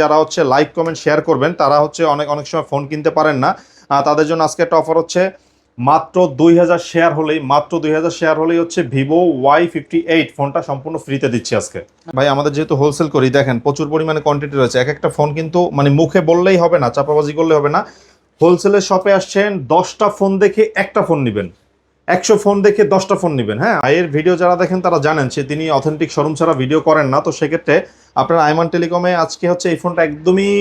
যারা হচ্ছে like comment share করবেন, তারা হচ্ছে অনেক অনেক সময় ফোন কিনতে পারেন না। তাদের জন্য আজকে একটা অফার হচ্ছে মাত্র দুই হাজার শেয়ার হলেই, মাত্র দুই হাজার শেয়ার হলেই হচ্ছে ভিভো ওয়াই ফিফটি এইট ফোনটা সম্পূর্ণ ফ্রিতে দিচ্ছি আজকে। ভাই, আমাদের যেহেতু হোলসেল করি, দেখেন প্রচুর পরিমাণে কোয়ান্টিটি রয়েছে। এক একটা ফোন কিন্তু মানে মুখে বললেই হবে না, চাপাবাজি করলে হবে না। হোলসেলের শপে আসছেন, দশটা ফোন দেখে একটা ফোন নেবেন। একশো ফোন দেখে দশটা ফোন নেবেন হ্যাঁ? এর ভিডিও যারা দেখেন তারা জানেন যে তিনি অথেন্টিক শোরুম ছাড়া ভিডিও করেন না। তো সেক্ষেত্রে আপনার আইমান টেলিকমে আজকে হচ্ছে এই ফোনটা একদমই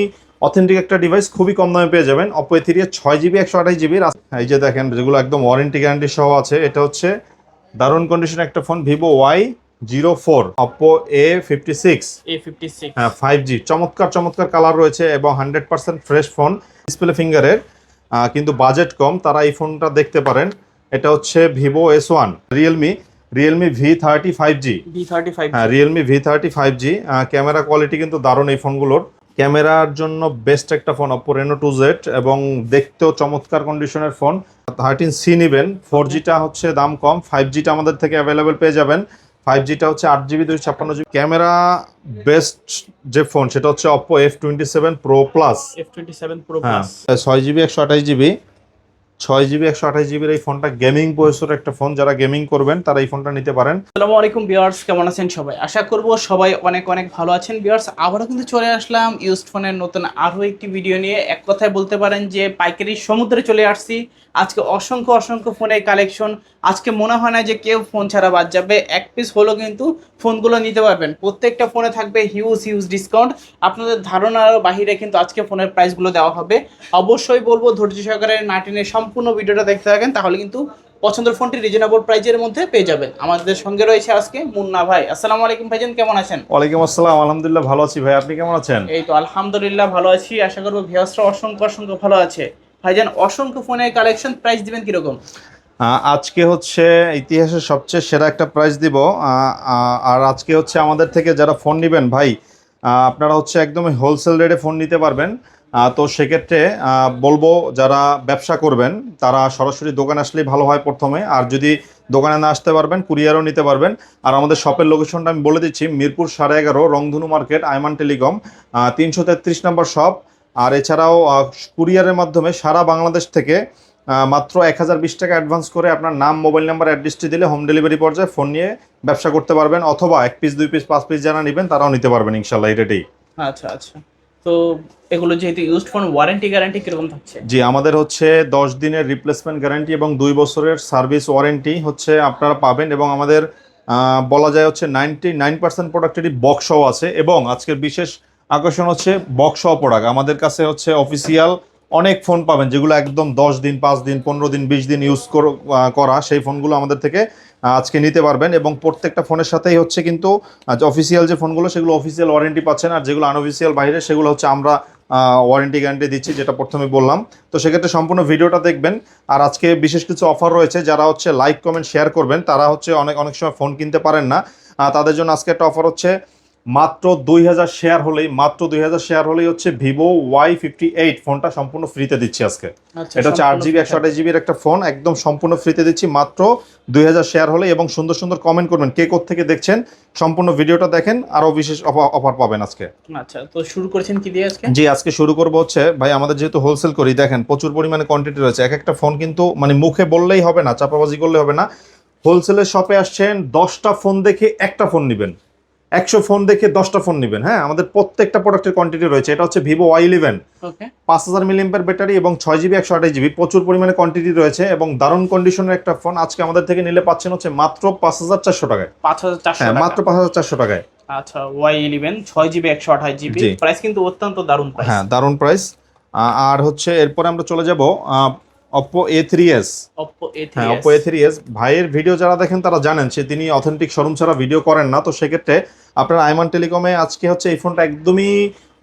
অথেন্টিক একটা ডিভাইস খুবই কম দামে পেয়ে যাবেন। অপো এ থ্রি ছয় জিবি একশো আঠাশ জিবির এই যে দেখেন যেগুলো একদম ওয়ারেন্টি গ্যারান্টি সহ আছে এটা হচ্ছে দারুণ কন্ডিশন একটা phone Vivo Y zero four Oppo A fifty six A fifty six হ্যাঁ ফাইভ জি চমৎকার চমৎকার কালার রয়েছে এবং hundred percent fresh phone display ফিঙ্গারের কিন্তু বাজেট কম তারা এই ফোনটা দেখতে পারেন। এটা হচ্ছে Vivo S one Realme Realme V thirty five G হ্যাঁ Realme V thirty five G camera quality কিন্তু দারুণ এই ফোনগুলোর ক্যামেরার জন্য বেস্ট একটা phone Oppo Reno two Z এবং দেখতেও চমৎকার কন্ডিশনের ফোন থার্টিন সি নেবেন ফোর জিটা হচ্ছে দাম কম ফাইভ জিটা আমাদের থেকে অ্যাভেলেবেল পেয়ে যাবেন। ফাইভ জিটা হচ্ছে আট জিবি দুইশো ছাপ্পান্ন জিবি ক্যামেরা বেস্ট যে ফোন সেটা হচ্ছে Oppo F twenty seven pro plus F twenty seven pro হ্যাঁ প্লাস ছয় জিবি একশো আঠাশ জিবি ছয় জিবি, একশো আঠাশ জিবির এই ফোনটা গেমিং প্রসেসর একটা ফোন যারা গেমিং করবেন, তারা এই ফোনটা নিতে পারেন। আসসালামু আলাইকুম বিয়ার্স কেমন আছেন সবাই? আশা করব সবাই অনেক অনেক ভালো আছেন। বিয়ার্স আবারও কিন্তু চলে আসলাম ইউজড ফোনের নতুন আরও একটি ভিডিও নিয়ে। এক কথায় বলতে পারেন যে পাইকারি সমুদ্রে চলে আসছি। আজকে অসংখ্য অসংখ্য ফোনের কালেকশন আজকে মনে হয় না যে কেউ ফোন ছাড়া বাদ যাবে। এক পিস হলো কিন্তু ফোনগুলো নিতে পারবেন। প্রত্যেকটা ফোনে থাকবে হিউজ হিউজ ডিসকাউন্ট আপনাদের ধারণার বাহিরে কিন্তু আজকে ফোনের প্রাইসগুলো দেওয়া হবে। অবশ্যই বলব, ধৈর্য সহকারে নাটিনের সম্পূর্ণ ভিডিওটা দেখতে থাকেন তাহলে কিন্তু পছন্দের ফোনটি রিজনেবল প্রাইজের মধ্যে পেয়ে যাবেন। আমাদের সঙ্গে রয়েছে আজকে মুন্না ভাই। আসসালামু আলাইকুম ভাইজান কেমন আছেন? ওয়ালাইকুম আসসালাম আলহামদুলিল্লাহ ভালো আছি ভাই আপনি কেমন আছেন? এই তো আলহামদুলিল্লাহ ভালো আছি। আশা করব ভিয়াসরা অসংখ্য অসংখ্য ভালো আছে। ভাইজান অসংখ্য ফোনের কালেকশন প্রাইস দিবেন কীরকম? আজকে হচ্ছে ইতিহাসের সবচেয়ে সেরা একটা প্রাইস দিব। আর আজকে হচ্ছে আমাদের থেকে যারা ফোন নেবেন ভাই আপনারা হচ্ছে একদম হোলসেল রেটে ফোন নিতে পারবেন। তো সেক্ষেত্রে বলব যারা ব্যবসা করবেন, তারা সরাসরি দোকানে আসলেই ভালো হয় প্রথমে। আর যদি দোকানে না আসতে পারবেন, কুরিয়ারও নিতে পারবেন। আর আমাদের শপের লোকেশনটা আমি বলে দিচ্ছি, মিরপুর সাড়ে এগারো, রংধনু মার্কেট আইমান টেলিকম তিনশো তেত্রিশ নম্বর শপ। আর এছাড়াও কুরিয়ারের মাধ্যমে সারা বাংলাদেশ থেকে মাত্র এক হাজার বিশ টাকা অ্যাডভান্স করে আপনার নাম মোবাইল নাম্বার অ্যাড্রেসটি দিলে হোম ডেলিভারি পর্যায়ে ফোন নিয়ে ব্যবসা করতে পারবেন। অথবা এক পিস দুই পিস পাঁচ পিস যারা নেবেন, তারাও নিতে পারবেন ইনশাল্লাহ, এই রেটেই আচ্ছা আচ্ছা। তো এগুলো যেহেতু ইউজড ফোন ওয়ারেন্টি গ্যারান্টি কীরকম থাকছে? জি, আমাদের হচ্ছে দশ দিনের রিপ্লেসমেন্ট গ্যারান্টি এবং দুই বছরের সার্ভিস ওয়ারেন্টি হচ্ছে আপনারা পাবেন এবং আমাদের বলা যায় হচ্ছে নাইনটি নাইন পার্সেন্ট প্রোডাক্টেরই বক্সও আছে এবং আজকের বিশেষ আকর্ষণ হচ্ছে বক্সও প্রোডাক্ট আমাদের কাছে হচ্ছে অফিসিয়াল অনেক ফোন পাবেন, যেগুলো একদম দশ দিন, পাঁচ দিন, পনেরো দিন, বিশ দিন ইউজ করা সেই ফোনগুলো আমাদের থেকে আজকে নিতে পারবেন এবং প্রত্যেকটা ফোনের সাথেই হচ্ছে কিন্তু অফিসিয়াল যে ফোনগুলো সেগুলো অফিসিয়াল ওয়ারেন্টি পাচ্ছেন আর যেগুলো আনঅফিসিয়াল বাইরে, সেগুলো হচ্ছে আমরা ওয়ারেন্টি গ্যারান্টি দিচ্ছি, যেটা প্রথমে বললাম। তো সেক্ষেত্রে সম্পূর্ণ ভিডিওটা দেখবেন, আর আজকে বিশেষ কিছু অফার রয়েছে, যারা হচ্ছে লাইক কমেন্ট শেয়ার করবেন, তারা হচ্ছে অনেক অনেক সময় ফোন কিনতে পারেন না তাদের জন্য আজকে একটা অফার হচ্ছে মাত্র দুই হাজার শেয়ার হলেই মাত্র দুই হাজার শেয়ার হলেই হচ্ছে ভিভো ওয়াই ফিফটি এইট ফোনটা সম্পূর্ণ ফ্রিতে দিচ্ছি আজকে। আচ্ছা এটা হচ্ছে আট জিবি একশো আঠাশ জিবির একটা ফোন একদম সম্পূর্ণ ফ্রিতে দিচ্ছি মাত্র দুই হাজার শেয়ার হলে এবং সুন্দর সুন্দর কমেন্ট করবেন কে থেকে দেখছেন সম্পূর্ণ ভিডিওটা দেখেন আরও বিশেষ অফার পাবেন আজকে। আচ্ছা তো শুরু করেছেন কি দিয়ে আজকে? জি আজকে শুরু করব হচ্ছে ভাই আমাদের যেহেতু হোলসেল করি দেখেন প্রচুর পরিমাণে কোয়ান্টিটি রয়েছে এক একটা ফোন কিন্তু মানে মুখে বললেই হবে না চাপাবাজি করলে হবে না। হোলসেলের শপে আসছেন দশটা ফোন দেখে একটা ফোন নেবেন। একশো ফোন দেখে দশটা ফোন নেবেন হ্যাঁ? আমাদের প্রত্যেকটা প্রোডাক্টের কোয়ান্টিটি রয়েছে। এটা হচ্ছে ভিভো ওয়াই ইলেভেন পাঁচ হাজার মিলিয়াম্পের ব্যাটারি এবং ছয় জিবি একশো আঠাশ জিবি প্রচুর পরিমাণে কোয়ান্টিটি রয়েছে এবং দারুণ কন্ডিশনের একটা ফোন আজকে আমাদের থেকে নিলে পাচ্ছেন হচ্ছে মাত্র পাঁচ হাজার চারশো টাকায়। পাঁচ হাজার চারশো হ্যাঁ মাত্র পাঁচ হাজার চারশো টাকায়। আচ্ছা ওয়াই ইলেভেন ছয় জিবি একশো আঠাশ জিবি প্রাইস কিন্তু অত্যন্ত দারুণ প্রাইস হ্যাঁ দারুণ প্রাইস আর হচ্ছে এরপরে আমরা চলে যাব Oppo A three S Oppo A হ্যাঁ অপো এ থ্রি এস ভাইয়ের ভিডিও যারা দেখেন তারা জানেন সে তিনি অথেন্টিক শোরুম ছাড়া ভিডিও করেন না। তো সেক্ষেত্রে আপনার আইমান টেলিকমে আজকে হচ্ছে এই ফোনটা একদমই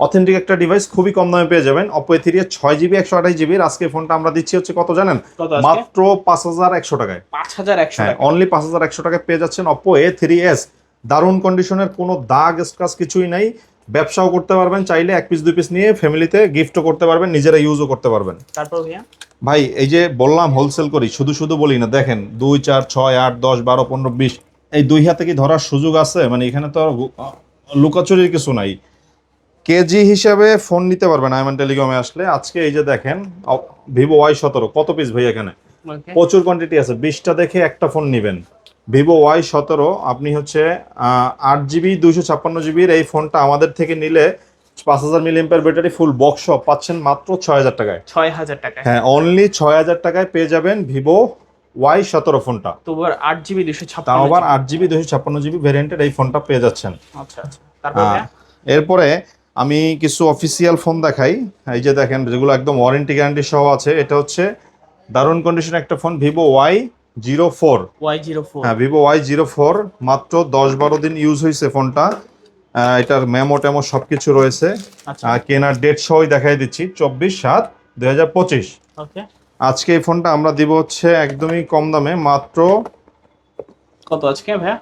অথেন্টিক একটা ডিভাইস খুবই কম দামে পেয়ে যাবেন। অপো এ থ্রি এস ছয় জিবি একশো আঠাশ জিবির আজকে ফোনটা আমরা দিচ্ছি হচ্ছে কত জানেন? মাত্র পাঁচ হাজার একশো টাকায়। পাঁচ হাজার একশো হ্যাঁ অনলি পাঁচ হাজার একশো টাকায় পেয়ে যাচ্ছেন অপো এ থ্রি এস দারুণ কন্ডিশনের কোনো দাগ স্ক্রাচ কিছুই নাই। ব্যবসাও করতে পারবেন চাইলে এক পিস দুই পিস নিয়ে ফ্যামিলিতে গিফটও করতে পারবেন নিজেরা ইউজও করতে পারবেন। তারপর ভাইয়া? ভাই এই যে বললাম হোলসেল করি শুধু শুধু বলি না দেখেন দুই চার ছয় আট দশ বারো পনেরো বিশ এই দুই হাতে কি ধরার সুযোগ আছে? মানে এখানে তো লুকাচুরির কিছু নাই। কেজি হিসাবে ফোন নিতে পারবেন আইমান টেলিকমে আসলে। আজকে এই যে দেখেন ভিভো ওয়াই সতেরো কত পিস ভাই এখানে? প্রচুর কোয়ান্টিটি আছে বিশটা দেখে একটা ফোন নেবেন। ভিভো ওয়াই সতেরো আপনি হচ্ছে আট জিবি দুইশো ছাপ্পান্ন জিবির এই ফোনটা আমাদের থেকে নিলে পাঁচ হাজার মিলিয়াম্পের ব্যাটারি ফুল বক্স পাচ্ছেন মাত্র ছয় হাজার টাকায়। ছয় হাজার টাকা হ্যাঁ অনলি ছয় হাজার টাকায় পেয়ে যাবেন ভিভো ওয়াই সতেরো ফোনটা তো আবার আট জিবি দুশো ছাপ্পান্ন আবার আট জিবি দুশো ছাপ্পান্ন জিবি ভ্যারিয়েন্টের এই ফোনটা পেয়ে যাচ্ছেন। আচ্ছা আচ্ছা। ভাইয়া? এরপরে আমি কিছু অফিসিয়াল ফোন দেখাই। এই যে দেখেন যেগুলো একদম ওয়ারেন্টি গ্যারান্টি সহ আছে এটা হচ্ছে দারুণ কন্ডিশন একটা phone Vivo Y zero four Y zero four হ্যাঁ ভিভো ওয়াই জিরো ফোর মাত্র দশ বারো দিন ইউজ হয়েছে ফোনটা। এটার মেমো টেমো সব কিছু রয়েছে। আচ্ছা। কেনার ডেট সহই দেখাই দিচ্ছি চব্বিশ সাত দুই হাজার পঁচিশ। আজকে এই ফোনটা আমরা দিব হচ্ছে একদমই কম দামে মাত্র কত আজকে ভাইয়া?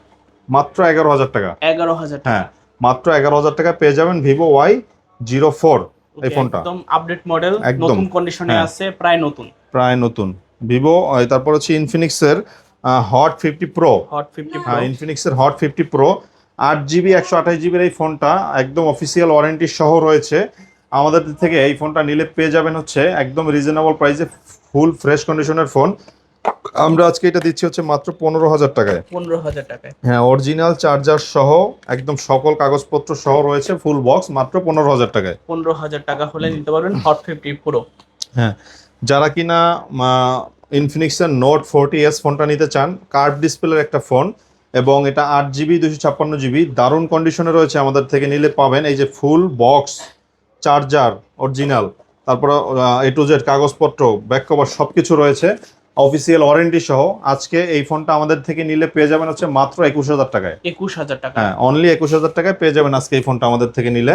মাত্র এগারো হাজার টাকা। এগারো হাজার হ্যাঁ মাত্র এগারো হাজার টাকা পেয়ে যাবেন ভিভো ওয়াই জিরো ফোর এই ফোনটা। একদম আপডেট মডেল একদম। নতুন কন্ডিশনে হ্যাঁ। আছে প্রায় নতুন। প্রায় নতুন। ভিভো তারপর হচ্ছে ইনফিনিক্সের hot fifty pro hot fifty হ্যাঁ ইনফিনিক্সের হট ফিফটি প্রো আট জিবি একশো আঠাশ জিবির এই ফোনটা একদম অফিসিয়াল ওয়ারেন্টি সহ রয়েছে। আমাদের থেকে এই ফোনটা নিলে পেয়ে যাবেন হচ্ছে একদম রিজনেবল প্রাইসে ফুল ফ্রেশ কন্ডিশনের ফোন আমরা আজকে এটা দিচ্ছি হচ্ছে মাত্র পনেরো হাজার টাকায়। পনেরো হাজার টাকায়। হ্যাঁ অরিজিনাল চার্জার সহ একদম সকল কাগজপত্র সহ রয়েছে ফুল বক্স মাত্র পনেরো হাজার টাকায়। পনেরো হাজার টাকা হলে নিতে পারবেন হট ফিফটি প্রো হ্যাঁ যারা কিনা ইনফিনিক্সের নোট ফোরটি এস ফোনটা নিতে চান কার্ভ ডিসপ্লের একটা ফোন এবং এটা আট জিবি দুশো ছাপ্পান্ন জিবি দারুণ কন্ডিশনে রয়েছে আমাদের থেকে নিলে পাবেন এই যে ফুল বক্স চার্জার অরিজিনাল তারপরে এ টু জেড কাগজপত্র ব্যাক কভার সব কিছু রয়েছে অফিসিয়াল ওয়ারেন্টি সহ। আজকে এই ফোনটা আমাদের থেকে নিলে পেয়ে যাবেন হচ্ছে মাত্র একুশ হাজার টাকায়। একুশ হাজার টাকা। হ্যাঁ অনলি একুশ হাজার টাকায় পেয়ে যাবেন আজকে এই ফোনটা আমাদের থেকে নিলে।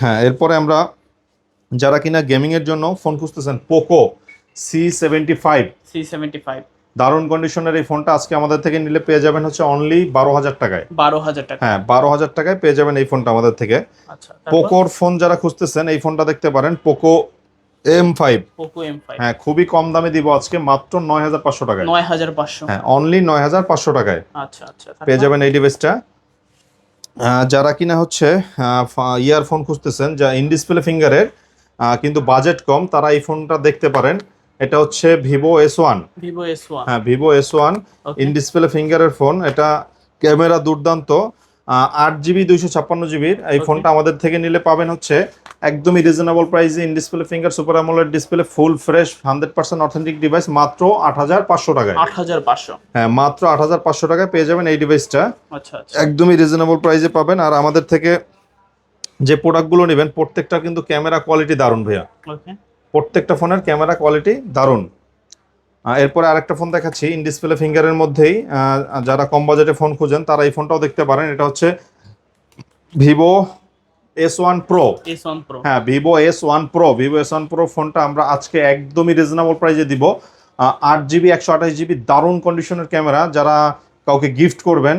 হ্যাঁ এরপরে আমরা যারা কিনা গেমিং এর জন্য ফোন খুঁজতেছেন Poco C seventy five C seventy five দারুণ কন্ডিশনের এই ফোনটা আজকে আমাদের থেকে নিলে পেয়ে যাবেন হচ্ছে অনলি বারো হাজার টাকায়। বারো হাজার টাকা। হ্যাঁ বারো হাজার টাকায় পেয়ে যাবেন এই ফোনটা আমাদের থেকে। আচ্ছা পোকোর ফোন যারা খুঁজতেছেন এই ফোনটা দেখতে পারেন Poco M five Poco M five হ্যাঁ খুবই কম দামে দিব আজকে মাত্র নয় হাজার পাঁচশো টাকায়। নয় হাজার পাঁচশো। হ্যাঁ অনলি নয় হাজার পাঁচশো টাকায়। আচ্ছা আচ্ছা পেয়ে যাবেন এই ডিভাইসটা যারা কিনা হচ্ছে ইয়ারফোন খুঁজতেছেন যা ইন ডিসপ্লে ফিঙ্গারের কিন্তু বাজেট কম তারা এই ফোনটা দেখতে পারেন। এটা হচ্ছে Vivo S one. Vivo S one. হ্যাঁ Vivo S one in display ফিঙ্গারের phone. এটা ক্যামেরা দুর্দান্ত আট জিবি দুইশো ছাপ্পান্ন জিবির। এই ফোনটা আমাদের থেকে নিলে পাবেন হচ্ছে একদমই রিজনেবল প্রাইসে in display finger super AMOLED display full fresh hundred percent authentic device মাত্র আট হাজার পাঁচশো টাকায়। আট হাজার পাঁচশো। হ্যাঁ মাত্র আট হাজার পাঁচশো টাকায় পেয়ে যাবেন এই ডিভাইসটা আচ্ছা আচ্ছা। একদমই রিজনেবল প্রাইসে পাবেন। আর আমাদের থেকে যে প্রোডাক্টগুলো নেবেন প্রত্যেকটা কিন্তু ক্যামেরা কোয়ালিটি দারুণ ভাইয়া। প্রত্যেকটা ফোনের ক্যামেরা কোয়ালিটি দারুণ। এরপরে আরেকটা ফোন দেখাচ্ছি ইন ডিসপ্লে ফিঙ্গারের মধ্যেই যারা কম বাজেটে ফোন খুঁজেন তারা এই ফোনটাও দেখতে পারেন। এটা হচ্ছে Vivo S one pro S one pro হ্যাঁ Vivo S one pro Vivo S one pro ফোনটা আমরা আজকে একদমই রিজনেবল প্রাইসে দিব। আট জিবি একশো আঠাশ জিবি দারুণ কন্ডিশনের ক্যামেরা যারা কাউকে গিফট করবেন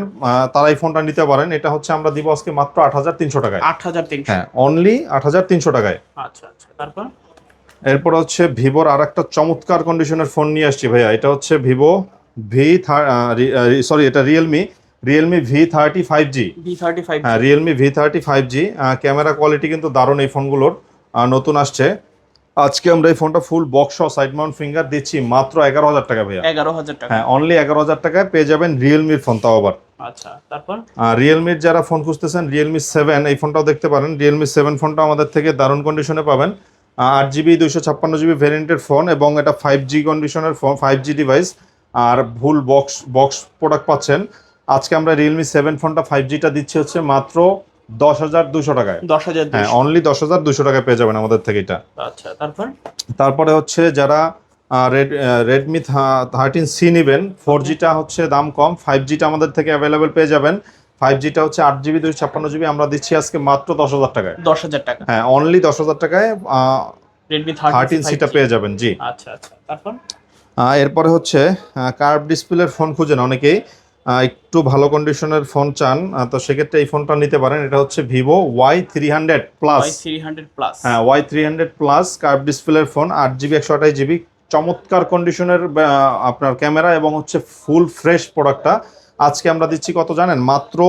তারা এই ফোনটা নিতে পারেন। এটা হচ্ছে আমরা দিব আজকে মাত্র আট হাজার তিনশো টাকায়। আট হাজার তিনশো। হ্যাঁ অনলি আট হাজার তিনশো টাকায়। আচ্ছা আচ্ছা তারপর? এরপর হচ্ছে ভিভোর আর একটা চমৎকার কন্ডিশনের ফোন নিয়ে আসছি ভাইয়া। এটা হচ্ছে ভিভো ভি সরি এটা Realme Realme V thirty five G হ্যাঁ Realme V thirty five G camera quality কিন্তু দারুণ এই ফোনগুলোর নতুন আসছে। আজকে আমরা এই ফোনটা full box side mount finger দিচ্ছি মাত্র এগারো হাজার টাকা ভাইয়া। এগারো হাজার টাকা। হ্যাঁ অনলি এগারো হাজার টাকায় পেয়ে যাবেন রিয়েলমির ফোন তাও আবার। আচ্ছা তারপর? রিয়েলমির যারা ফোন খুঁজতেছেন রিয়েলমি সেভেন এই ফোনটাও দেখতে পারেন। রিয়েলমি সেভেন ফোনটা আমাদের থেকে দারুণ কন্ডিশনে পাবেন। আট জিবি দুইশো ছাপ্পান্ন জিবি ভ্যারিয়েন্টের ফোন এবং এটা ফাইভ জি কন্ডিশনের ফোন ফাইভ জি ডিভাইস আর ফুল বক্স বক্স প্রোডাক্ট পাচ্ছেন। আজকে আমরা রিয়েলমি সেভেন ফোনটা ফাইভ জিটা দিচ্ছি হচ্ছে মাত্র দশ হাজার দুশো টাকায়। দশ হাজার হ্যাঁ অনলি দশ হাজার দুশো টাকায় পেয়ে যাবেন আমাদের থেকে এটা। আচ্ছা তারপর? তারপরে হচ্ছে যারা রেড রেডমি থার্টিন সি নেবেন ফোর জিটা হচ্ছে দাম কম ফাইভ জিটা আমাদের থেকে অ্যাভেলেবেল পেয়ে যাবেন। ফাইভ জিটা হচ্ছে আট জিবি দুশো ছাপ্পান্ন জিবি আমরা দিচ্ছি আজকে মাত্র দশ হাজার টাকায়। দশ হাজার টাকা। হ্যাঁ অনলি দশ হাজার টাকায় রেডমি থার্টিন সিটা পেয়ে যাবেন জি। আচ্ছা আচ্ছা তারপর? এরপরে হচ্ছে কার্ভ ডিসপ্লের ফোন খুঁজেন অনেকেই। একটু ভালো কন্ডিশনের ফোন চান তো সেক্ষেত্রে এই ফোনটা নিতে পারেন। এটা হচ্ছে Vivo Y three hundred plus Y three hundred plus হ্যাঁ Y three hundred plus curve ডিসপ্লের ফোন আট জিবি একশো আঠাশ জিবি চমৎকার কন্ডিশনের আপনার ক্যামেরা এবং হচ্ছে ফুল ফ্রেশ প্রোডাক্টটা আজকে আমরা দিচ্ছি কত জানেন? মাত্র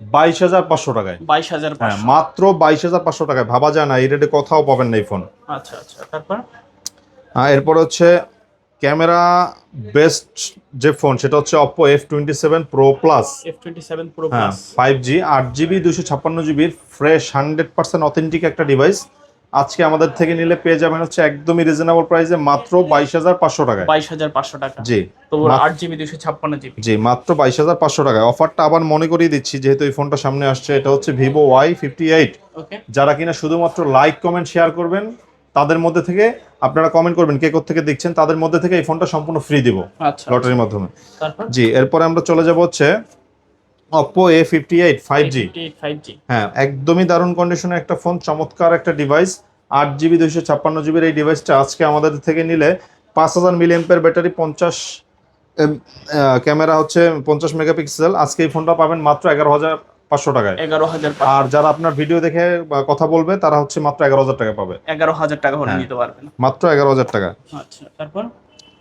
বাইশ হাজার পাঁচশো টাকায়। বাইশ হাজার হ্যাঁ মাত্র বাইশ হাজার পাঁচশো টাকায়। ভাবা যায় না এই রেটে কোথাও পাবেন না এই ফোন আচ্ছা আচ্ছা। তারপর? হ্যাঁ এরপর হচ্ছে ক্যামেরা বেস্ট যে ফোন সেটা হচ্ছে Oppo F twenty seven pro plus F twenty seven pro হ্যাঁ প্লাস ফাইভ জি আট জিবি দুশো ছাপ্পান্ন জিবির ফ্রেশ হান্ড্রেড পার্সেন্ট অথেন্টিক একটা ডিভাইস আজকে আমাদের থেকে নিলে পেয়ে যাবেন হচ্ছে একদমই রিজনেবল প্রাইসে মাত্র বাইশ হাজার পাঁচশো টাকায়। বাইশ হাজার পাঁচশো টাকা। জি তো মাত্র- আট জিবি দুশো ছাপ্পান্ন জিবি জি মাত্র বাইশ হাজার পাঁচশো টাকায়। অফারটা আবার মনে করিয়ে দিচ্ছি যেহেতু এই ফোনটা সামনে আসছে এটা হচ্ছে Vivo Y fifty eight okay যারা কিনা শুধুমাত্র লাইক কমেন্ট শেয়ার করবেন তাদের মধ্যে থেকে আপনারা কমেন্ট করবেন কে থেকে দেখছেন তাদের মধ্যে থেকে এই ফোনটা সম্পূর্ণ ফ্রি দিব আচ্ছা। লটারির মাধ্যমে। জি এরপরে আমরা চলে যাব হচ্ছে Oppo A fifty eight five G হ্যাঁ একদমই দারুণ কন্ডিশনের একটা ফোন চমৎকার একটা ডিভাইস আট জিবি দুইশো ছাপ্পান্ন জিবির এই ডিভাইসটা আজকে আমাদের থেকে নিলে পাঁচ হাজার মিলিয়াম্পের ব্যাটারি পঞ্চাশ ক্যামেরা হচ্ছে পঞ্চাশ মেগাপিক্সেল। আজকে এই ফোনটা পাবেন মাত্র এগারো হাজার পাঁচশো টাকায়। এগারো হাজার আর যারা আপনার ভিডিও দেখে কথা বলবে তারা হচ্ছে মাত্র এগারো হাজার টাকা পাবে। এগারো হাজার টাকা হলে হ্যাঁ। নিতে পারবেন। মাত্র এগারো হাজার টাকা। আচ্ছা তারপর?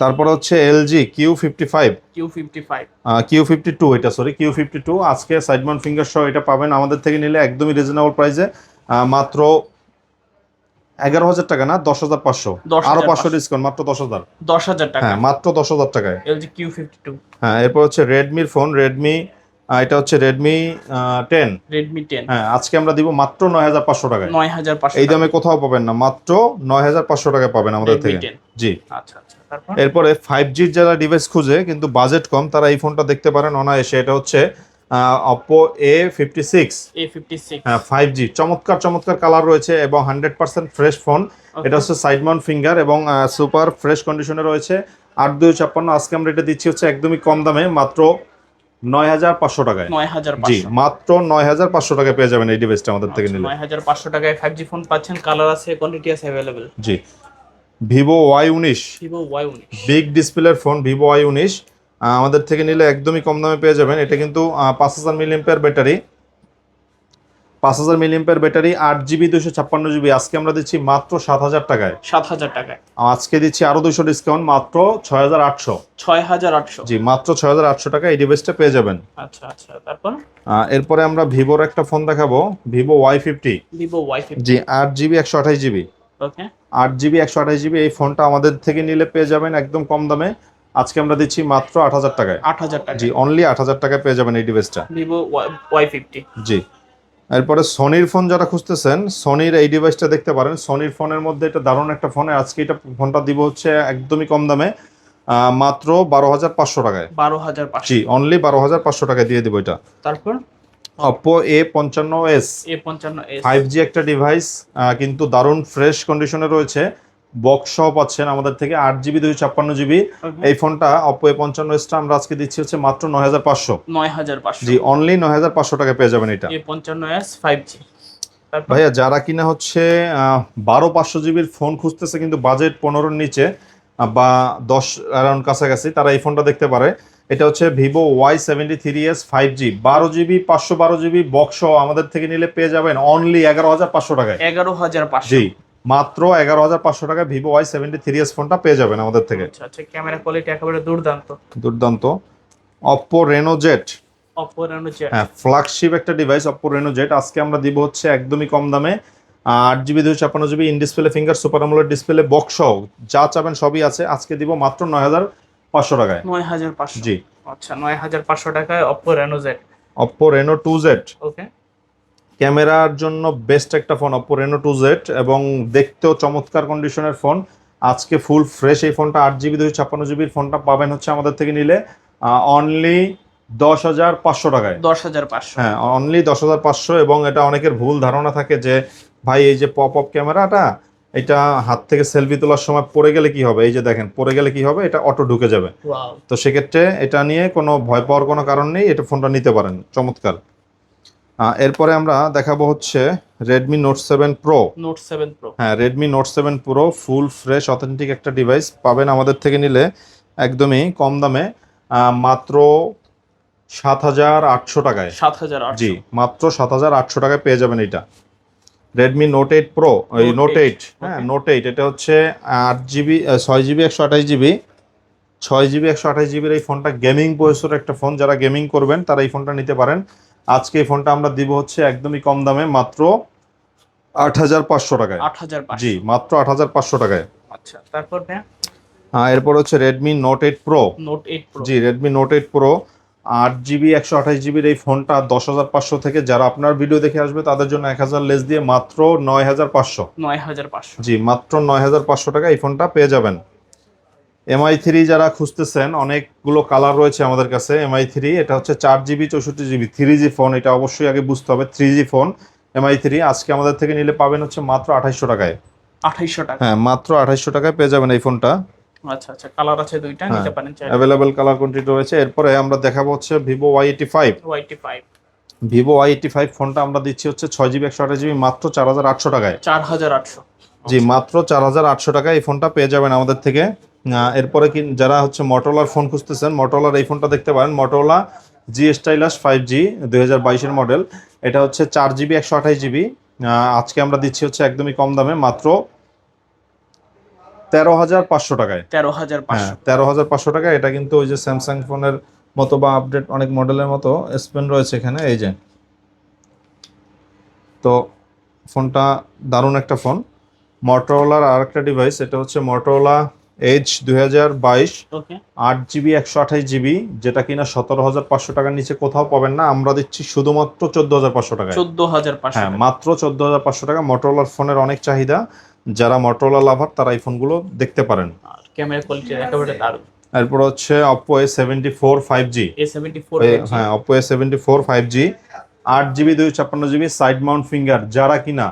তারপরে হচ্ছে LG Q fifty five Q fifty five Q fifty two এটা সরি কিউ ফিফটি টু আজকে সাইডমান ফিঙ্গার সহ এটা পাবেন আমাদের থেকে নিলে একদমই রিজনেবল প্রাইসে মাত্র এগারো হাজার টাকা না দশ হাজার পাঁচশো। 10,500 আরও পাঁচশো ডিসকাউন্ট মাত্র দশ হাজার। দশ হাজার টাকা। হ্যাঁ মাত্র দশ হাজার টাকায়। এলজি কিউ ফিফটি টু হ্যাঁ এরপর হচ্ছে রেডমির ফোন রেডমি এটা হচ্ছে রেডমি টেন রেডমি টেন হ্যাঁ আজকে আমরা দিব মাত্র নয় হাজার পাঁচশো টাকায়। নয় হাজার পাঁচশো এই দামে কোথাও পাবেন না মাত্র নয় হাজার পাঁচশো টাকায় পাবেন আমাদের থেকে। জি। আচ্ছা আচ্ছা তারপর? এরপরে ফাইভ জির যারা ডিভাইস খুঁজে কিন্তু বাজেট কম তারা এই ফোনটা দেখতে পারেন অনায়াসে। এটা হচ্ছে Oppo A fifty six A fifty six হ্যাঁ ফাইভ জি চমৎকার চমৎকার কালার রয়েছে এবং হান্ড্রেড পার্সেন্ট ফ্রেশ ফোন এটা হচ্ছে সাইড মাউন্ট ফিঙ্গার এবং সুপার ফ্রেশ কন্ডিশনে রয়েছে। আট দুই ছাপ্পান্ন আজকে আমরা এটা দিচ্ছি হচ্ছে একদমই কম দামে মাত্র নয় হাজার পাঁচশো টাকায়। নয় হাজার জি মাত্র নয় হাজার পাঁচশো টাকায় পেয়ে যাবেন এই ডিভাইসটা আমাদের থেকে নিলে। নয় হাজার পাঁচশো টাকায় ফাইভ জি ফোন পাচ্ছেন কালার আছে কোয়ান্টিটি আছে অ্যাভেলেবেল জি ভিভো ওয়াই উনিশ। ভিভো ওয়াই উনিশ। বিগ ডিসপ্লের ফোন ভিভো ওয়াই উনিশ। আমাদের থেকে নিলে একদমই কম দামে পেয়ে যাবেন। এটা কিন্তু পাঁচ হাজার মিলিয়াম্পিয়ার ব্যাটারি পাঁচ হাজার মিলিয়াম্পের ব্যাটারি আট জিবি দুশো ছাপ্পান্ন জিবি। আজকে আমরা দিচ্ছি মাত্র সাত হাজার টাকায়। সাত হাজার টাকায়। আজকে দিচ্ছি আরও দুশো ডিসকাউন্ট মাত্র ছয় হাজার আটশো। ছয় হাজার আটশো। জি মাত্র ছয় হাজার আটশো টাকা এই ডিভাইসটা পেয়ে যাবেন। আচ্ছা আচ্ছা তারপর? এরপরে আমরা ভিভোর একটা ফোন দেখাবো Vivo Y fifty. Vivo Y fifty. জি আট জিবি একশো আঠাশ জিবি। ওকে। আট জিবি একশো আঠাশ জিবি এই ফোনটা আমাদের থেকে নিলে পেয়ে যাবেন একদম কম দামে। আজকে আমরা দিচ্ছি মাত্র আট হাজার টাকায়। আট হাজার টাকা জি অনলি আট হাজার টাকায় পেয়ে যাবেন এই ডিভাইসটা ভিভো ওয়াই ফিফটি। জি। এরপরে সনির ফোন যারা খুঁজতেছেন সনির এই ডিভাইসটা দেখতে পারেন। সনির ফোনের মধ্যে এটা দারুণ একটা ফোন আজকে এটা ফোনটা দিব হচ্ছে একদমই কম দামে মাত্র বারো হাজার পাঁচশো টাকায়। বারো হাজার পাঁচশো। জি অনলি বারো হাজার পাঁচশো টাকায় দিয়ে দিব এটা। তারপর? অপো এ পঞ্চান্ন এস এ পঞ্চান্ন এস ফাইভ জি একটা ডিভাইস কিন্তু দারুণ ফ্রেশ কন্ডিশনে রয়েছে। বক্স সহ পাচ্ছেন আমাদের থেকে আট জিবি দুই ছাপ্পান্ন জিবি। এই ফোনটা অপো এ পঞ্চান্ন এসটা আমরা আজকে দিচ্ছি হচ্ছে মাত্র নয় হাজার পাঁচশো। নয় হাজার পাঁচশো। জি অনলি নয় হাজার পাঁচশো টাকায় পেয়ে যাবেন এটা। পঞ্চান্ন এস ফাইভ জি ভাইয়া যারা কিনা হচ্ছে বারো পাঁচশো জিবির ফোন খুঁজতেছে কিন্তু বাজেট পনেরোর নিচে বা দশ অ্যারাউন্ড কাছাকাছি তারা এই ফোনটা দেখতে পারে। এটা হচ্ছে Vivo Y seventy three S five G বারো জিবি পাঁচশো বারো জিবি বক্স আমাদের থেকে নিলে পেয়ে যাবেন অনলি এগারো হাজার পাঁচশো টাকায়। এগারো হাজার পাঁচশো। জি। মাত্র এগারো হাজার পাঁচশো টাকায় Vivo Y seventy three S ফোনটা পেয়ে যাবেন আমাদের থেকে। আচ্ছা আচ্ছা ক্যামেরা কোয়ালিটি একেবারে দুর্দান্ত। দুর্দান্ত। Oppo Reno Z Oppo Reno Z হ্যাঁ ফ্ল্যাগশিপ একটা ডিভাইস অপো রেনো জেট আজকে আমরা দিব হচ্ছে একদমই কম দামে আট জিবি দুশো ছাপ্পান্ন GB in display finger super আমলের ডিসপ্লে বক্স যা চাবেন সবই আছে। আজকে দিব মাত্র নয় হাজার পাঁচশো টাকায়। নয় হাজার পাঁচশো। জি। আচ্ছা নয় হাজার পাঁচশো টাকায় Oppo Reno Z Oppo Reno two Z okay ক্যামেরার জন্য বেস্ট একটা phone Oppo Reno two Z এবং দেখতেও চমৎকার কন্ডিশনের ফোন আজকে ফুল ফ্রেশ এই ফোনটা আট জিবি দুশো ছাপ্পান্ন জিবির ফোনটা পাবেন হচ্ছে আমাদের থেকে নিলে অনলি দশ হাজার পাঁচশো টাকায়। দশ হাজার পাঁচশো। হ্যাঁ অনলি দশ হাজার পাঁচশো এবং এটা অনেকের ভুল ধারণা থাকে যে ভাই এই যে পপ আপ ক্যামেরাটা এটা হাত থেকে সেলফি তোলার সময় পড়ে গেলে কি হবে? এই যে দেখেন পড়ে গেলে কি হবে? এটা অটো ঢুকে যাবে। তো সেক্ষেত্রে এটা নিয়ে কোনো ভয় পাওয়ার কোনো কারণ নেই এটা ফোনটা নিতে পারেন। চমৎকার। এরপরে আমরা দেখাবো হচ্ছে Redmi note seven pro note seven pro হ্যাঁ Redmi note seven pro full fresh authentic একটা ডিভাইস পাবেন আমাদের থেকে নিলে একদমই কম দামে মাত্র সাত হাজার আটশো টাকায়। সাত হাজার আটশো। জি মাত্র সাত হাজার আটশো টাকায় পেয়ে যাবেন এটা রেডমি নোট এইট প্রো ওই Note নোট 8, এইট হ্যাঁ. নোট এইট এটা হচ্ছে আট জিবি ছয় জিবি একশো আঠাশ জিবি ছয় জিবি একশো আঠাশ জিবির এই ফোনটা গেমিং বয়সের একটা ফোন যারা গেমিং করবেন তারা এই ফোনটা নিতে পারেন। আজকে এই ফোনটা আমরা দিব হচ্ছে একদমই কম দামে মাত্র আট হাজার পাঁচশো টাকায়। আট হাজার জি মাত্র আট হাজার পাঁচশো টাকায়। আচ্ছা তারপর ভাইয়া? এরপর হচ্ছে Redmi note eight pro note eight pro জি রেডমি নোট এইট প্রো আট জিবি একশো আঠাশ জিবির এই ফোনটা দশ হাজার পাঁচশো থেকে যারা আপনার ভিডিও দেখে আসবে তাদের জন্য এক হাজার লেস দিয়ে মাত্র নয় হাজার পাঁচশো। নয় হাজার পাঁচশো। জি মাত্র নয় হাজার পাঁচশো টাকা এই ফোনটা পেয়ে যাবেন। এমআই থ্রি যারা খুঁজতেছেন অনেকগুলো কালার রয়েছে আমাদের কাছে। এমআই থ্রি এটা হচ্ছে চার জিবি চৌষট্টি জিবি থ্রি জি ফোন এটা অবশ্যই আগে বুঝতে হবে। Three G phone Mi three আজকে আমাদের থেকে নিলে পাবেন হচ্ছে মাত্র আঠাইশশো টাকায়। আঠাইশশো টাকা। হ্যাঁ মাত্র আঠাইশশো টাকায় পেয়ে যাবেন এই ফোনটা আচ্ছা আচ্ছা কালার আছে দুইটা। নিতে পারেন চাইলে। কালার কোয়ান্টিটি রয়েছে। এরপরে আমরা দেখাবো হচ্ছে Vivo Y eighty five five Vivo Y eighty five ফোনটা আমরা দিচ্ছি হচ্ছে ছয় জিবি একশো আঠাশ জিবি মাত্র চার হাজার আটশো টাকায়। চার হাজার আটশো। জি মাত্র চার হাজার আটশো টাকায় এই ফোনটা পেয়ে যাবেন আমাদের থেকে। এরপরে কি যারা হচ্ছে মটোলার ফোন খুঁজতেছেন মটোলার এই ফোনটা দেখতে পারেন। মটোলা জি স্টাইলাস ফাইভ জি দুই হাজার বাইশের মডেল এটা হচ্ছে চার জিবি একশো আঠাশ জিবি আজকে আমরা দিচ্ছি হচ্ছে একদমই কম দামে মাত্র তেরো হাজার পাঁচশো টাকায়। তেরো হাজার হ্যাঁ তেরো হাজার পাঁচশো টাকা এটা কিন্তু ওই যে স্যামসাং ফোনের মতো বা আপডেট অনেক মডেলের মতো স্পেন রয়েছে এখানে। এই যে। তো ফোনটা দারুণ একটা ফোন মটোরোলার আর একটা ডিভাইস এটা হচ্ছে মটোরোলা এইচ দুই হাজার বাইশ আট জিবি একশো আঠাশ জিবি যেটা কিনা সতেরো হাজার পাঁচশো টাকার নিচে কোথাও পাবেন না। আমরা দিচ্ছি শুধুমাত্র চোদ্দ হাজার পাঁচশো টাকা চোদ্দ হাজার হ্যাঁ মাত্র চোদ্দ হাজার পাঁচশো টাকা। মটোরোলার ফোনের অনেক চাহিদা। যারা মটোরোলা লাভার তারা এই ফোনগুলো দেখতে পারেন। ক্যামেরা কোয়ালিটি একেবারে দারুণ। এরপর হচ্ছে Oppo A seventy four five G হ্যাঁ Oppo A seventy four five G আট জিবি দুই ছাপ্পান্ন জিবি সাইড মাউন্ট ফিঙ্গার যারা কিনা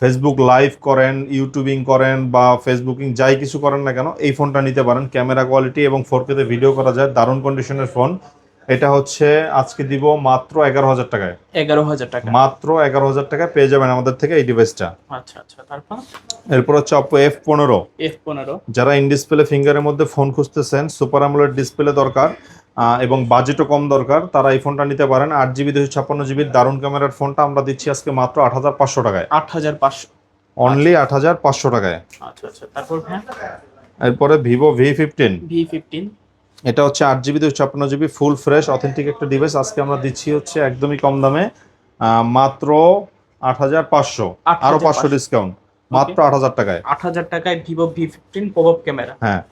ফেসবুক লাইভ করেন ইউটিউবিং করেন বা ফেসবুকিং যাই কিছু করেন না কেন এই ফোনটা নিতে পারেন। ক্যামেরা কোয়ালিটি এবং ফোর তে ভিডিও করা যায়। দারুণ কন্ডিশনের ফোন এটা হচ্ছে আজকে দিব মাত্র এগারো হাজার টাকায়। এগারো হাজার টাকা। মাত্র এগারো হাজার টাকায় পেয়ে যাবেন আমাদের থেকে এই ডিভাইসটা আচ্ছা আচ্ছা তারপর? এরপর হচ্ছে অপো এফ পনেরো। এফ পনেরো। যারা ইন ডিসপ্লে ফিঙ্গারের মধ্যে ফোন খুঁজতেছেন সুপার আমলের ডিসপ্লে দরকার। এবং বাজেটও কম দরকার। তারা এই ফোনটা নিতে পারেন। আট জিবি দুশো ছাপ্পান্ন জিবির দারুণ ক্যামেরার ফোনটা আমরা দিচ্ছি আজকে মাত্র আট হাজার পাঁচশো টাকায়। আট হাজার পাঁচশো। অনলি আট হাজার পাঁচশো টাকায়। আচ্ছা আচ্ছা। তারপর এরপরে Vivo V fifteen V fifteen এটা হচ্ছে আট জিবি দুশো ছাপ্পান্ন জিবি ফুল ফ্রেশ অথেন্টিক একটা ডিভাইস আজকে আমরা দিচ্ছি হচ্ছে একদমই কম দামে মাত্র আট হাজার পাঁচশো। 8,500 আরও পাঁচশো ডিসকাউন্ট মাত্র আট হাজার টাকায়। আট হাজার টাকায় Vivo V fifteen pop camera. হ্যাঁ।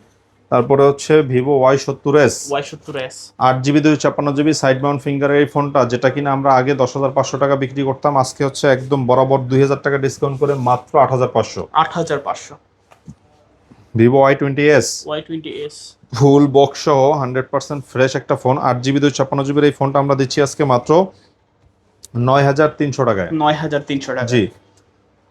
তারপরে হচ্ছে ভিভো ওয়াই সত্তর এস ওয়াই সত্তর এস আট জিবি দুই ছাপ্পান্ন জিবি সাইড মাউন্ট ফিঙ্গারের এই ফোনটা যেটা কিনা আমরা আগে দশ হাজার পাঁচশো টাকা বিক্রি করতাম আজকে হচ্ছে একদম বরাবর দুই হাজার টাকা ডিসকাউন্ট করে মাত্র আট হাজার পাঁচশো। আট হাজার পাঁচশো। Vivo Y twenty S Y twenty S full box সহ হান্ড্রেড পার্সেন্ট ফ্রেশ একটা ফোন আট জিবি দুই ছাপ্পান্ন জিবির এই ফোনটা আমরা দিচ্ছি আজকে মাত্র নয় হাজার তিনশো টাকায়। নয় হাজার তিনশো টাকা জি।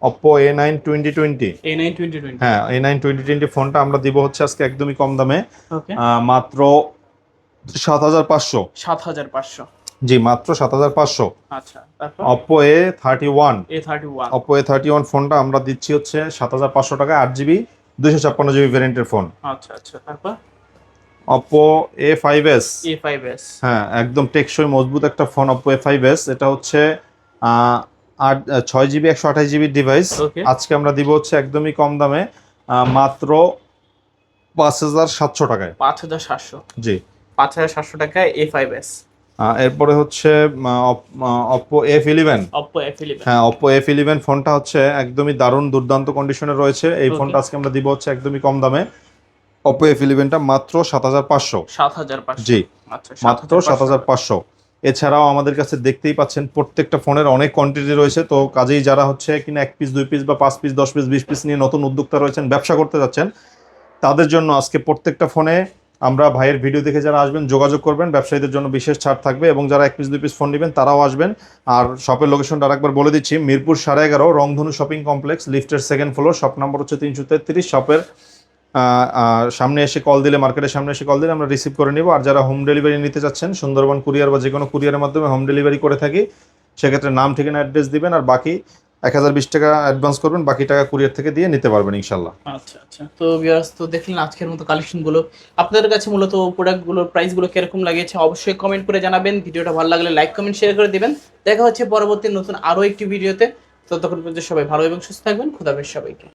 Oppo A nine twenty twenty A nine twenty twenty হ্যাঁ এ নাইন টোয়েন্টি টোয়েন্টি ফোনটা আমরা দিব হচ্ছে আজকে একদমই কম দামে। মাত্র সাত হাজার পাঁচশো। সাত হাজার পাঁচশো। জি মাত্র সাত হাজার পাঁচশো। আচ্ছা Oppo A thirty one A thirty one Oppo A thirty one ফোনটা আমরা দিচ্ছি হচ্ছে সাত হাজার পাঁচশো টাকা আট জিবি দুশো ছাপ্পান্ন জিবি ভ্যারিয়েন্টের ফোন। আচ্ছা আচ্ছা তারপর? Oppo A five S A five S হ্যাঁ একদম টেকসই মজবুত একটা phone Oppo A five S এটা হচ্ছে আট ছয় জিবি একশো আঠাশ জিবির ডিভাইস. আজকে আমরা দিব হচ্ছে একদমই কম দামে মাত্র পাঁচ হাজার সাতশো টাকায়। পাঁচ হাজার সাতশো। জি। পাঁচ হাজার সাতশো টাকায় এ ফাইভ এস এরপরে হচ্ছে Oppo F eleven Oppo F eleven হ্যাঁ অপো এফ ইলেভেন ফোনটা হচ্ছে একদমই দারুণ দুর্দান্ত কন্ডিশনে রয়েছে। এই ফোনটা আজকে আমরা দিব হচ্ছে একদমই কম দামে। অপো এফ ইলেভেনটা মাত্র সাত হাজার পাঁচশো। সাত হাজার জি আচ্ছা মাত্র সাত হাজার পাঁচশো। এছাড়াও আমাদের কাছে দেখতেই পাচ্ছেন প্রত্যেকটা ফোনের অনেক কোয়ান্টিটি রয়েছে। তো কাজেই যারা হচ্ছে কিনা এক পিস দুই পিস বা পাঁচ পিস দশ পিস বিশ পিস নিয়ে নতুন উদ্যোক্তা রয়েছেন, ব্যবসা করতে যাচ্ছেন, তাদের জন্য আজকে প্রত্যেকটা ফোনে আমরা ভাইয়ের ভিডিও দেখে যারা আসবেন, যোগাযোগ করবেন। ব্যবসায়ীদের জন্য বিশেষ ছাড় থাকবে এবং যারা এক পিস দুই পিস ফোন নেবেন, তারাও আসবেন। আর শপের লোকেশনটা আরেকবার বলে দিচ্ছি, মিরপুর সাড়ে এগারো, রংধনু শপিং কমপ্লেক্স লিফটের সেকেন্ড ফ্লোর শপ নম্বর হচ্ছে তিনশো তেত্রিশ শপের সামনে এসে কল দিলে মার্কেটের সামনে এসে কল দিলে আমরা রিসিভ করে নিব। আর যারা হোম ডেলিভারি নিতে চাচ্ছেন, সুন্দরবন কুরিয়ার বা যে কোনো কুরিয়ারের মাধ্যমে হোম ডেলিভারি করে থাকি, সেক্ষেত্রে নাম, ঠিকানা অ্যাড্রেস দিবেন আর বাকি এক হাজার বিশ টাকা অ্যাডভান্স করবেন, বাকি টাকা কুরিয়ার থেকে দিয়ে নিতে পারবেন ইনশাল্লাহ আচ্ছা আচ্ছা। তো তো দেখলেন আজকের মতো কালেকশনগুলো আপনাদের কাছে মূলত প্রোডাক্ট প্রাইসগুলো কীরকম লাগিয়েছে, অবশ্যই কমেন্ট করে জানাবেন। ভিডিওটা ভালো লাগলে লাইক কমেন্ট শেয়ার করে দিবেন। দেখা হচ্ছে পরবর্তী নতুন আরও একটি ভিডিওতে। ততক্ষণ পর্যন্ত সবাই ভালো এবং সুস্থ থাকবেন। খুদাবেশ সবাইকে।